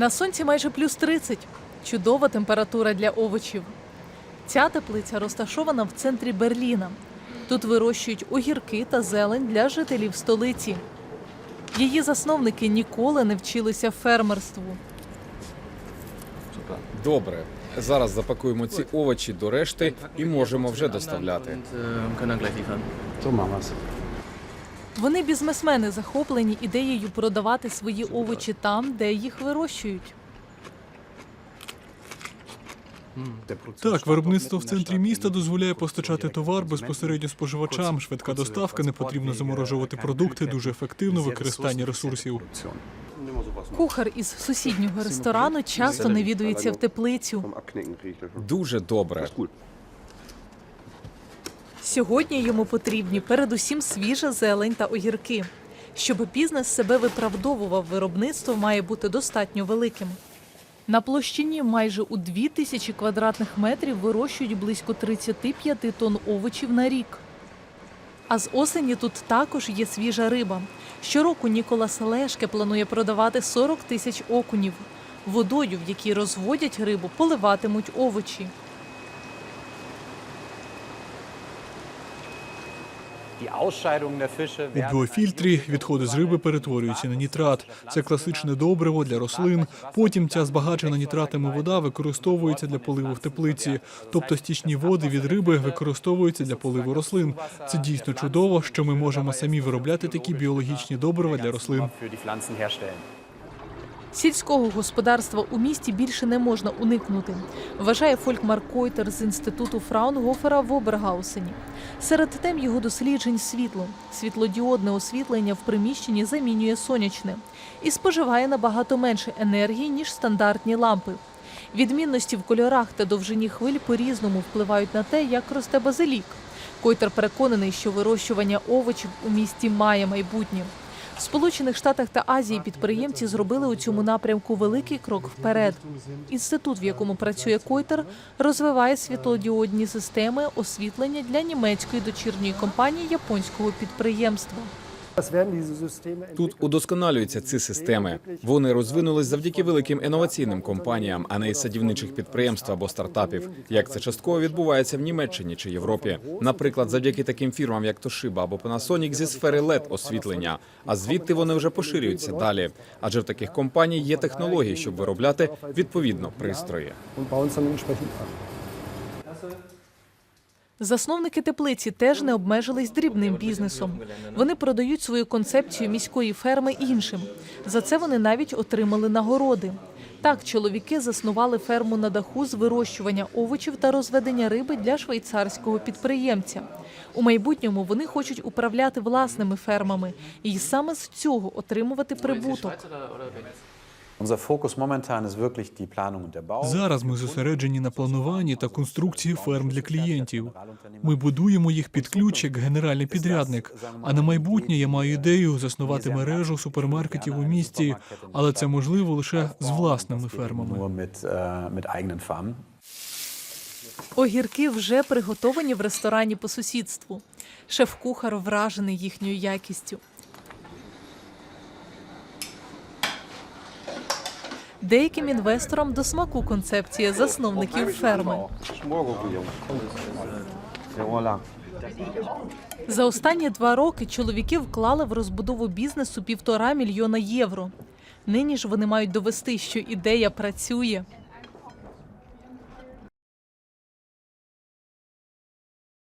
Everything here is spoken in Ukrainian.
На сонці майже плюс 30. Чудова температура для овочів. Ця теплиця розташована в центрі Берліна. Тут вирощують огірки та зелень для жителів столиці. Її засновники ніколи не вчилися фермерству. Добре. Зараз запакуємо ці овочі до решти і можемо вже доставляти. Вони бізнесмени захоплені ідеєю продавати свої овочі там, де їх вирощують. Так, виробництво в центрі міста дозволяє постачати товар безпосередньо споживачам. Швидка доставка, не потрібно заморожувати продукти, дуже ефективне використання ресурсів. Кухар із сусіднього ресторану часто навідується в теплицю. Дуже добре. Сьогодні йому потрібні передусім свіжа зелень та огірки. Щоб бізнес себе виправдовував, виробництво має бути достатньо великим. На площині майже у 2000 квадратних метрів вирощують близько 35 тонн овочів на рік. А з осені тут також є свіжа риба. Щороку Ніколас Лешке планує продавати 40 тисяч окунів. Водою, в якій розводять рибу, поливатимуть овочі. У біофільтрі відходи з риби перетворюються на нітрат. Це класичне добриво для рослин. Потім ця збагачена нітратами вода використовується для поливу в теплиці. Тобто стічні води від риби використовуються для поливу рослин. Це дійсно чудово, що ми можемо самі виробляти такі біологічні добрива для рослин. Сільського господарства у місті більше не можна уникнути, вважає Фолькмар Койтер з інституту Фраунгофера в Обергаусені. Серед тем його досліджень світло. Світлодіодне освітлення в приміщенні замінює сонячне і споживає набагато менше енергії, ніж стандартні лампи. Відмінності в кольорах та довжині хвиль по-різному впливають на те, як росте базилік. Койтер переконаний, що вирощування овочів у місті має майбутнє. Сполучених Штатах та Азії підприємці зробили у цьому напрямку великий крок вперед. Інститут, в якому працює Койтер, розвиває світлодіодні системи освітлення для німецької дочірньої компанії японського підприємства. Тут удосконалюються ці системи. Вони розвинулись завдяки великим інноваційним компаніям, а не із садівничих підприємств або стартапів. Як це частково відбувається в Німеччині чи Європі. Наприклад, завдяки таким фірмам, як Toshiba або Panasonic зі сфери led освітлення. А звідти вони вже поширюються далі. Адже в таких компаній є технології, щоб виробляти відповідно пристрої. Засновники теплиці теж не обмежились дрібним бізнесом. Вони продають свою концепцію міської ферми іншим. За це вони навіть отримали нагороди. Так, чоловіки заснували ферму на даху з вирощування овочів та розведення риби для швейцарського підприємця. У майбутньому вони хочуть управляти власними фермами і саме з цього отримувати прибуток. Зараз ми зосереджені на плануванні та конструкції ферм для клієнтів. Ми будуємо їх під ключ як генеральний підрядник. А на майбутнє я маю ідею заснувати мережу супермаркетів у місті, але це можливо лише з власними фермами. Äh. Огірки вже приготовані в ресторані по сусідству. Шеф-кухар вражений їхньою якістю. Деяким інвесторам до смаку концепція засновників ферми. За останні два роки чоловіки вклали в розбудову бізнесу півтора мільйона євро. Нині ж вони мають довести, що ідея працює.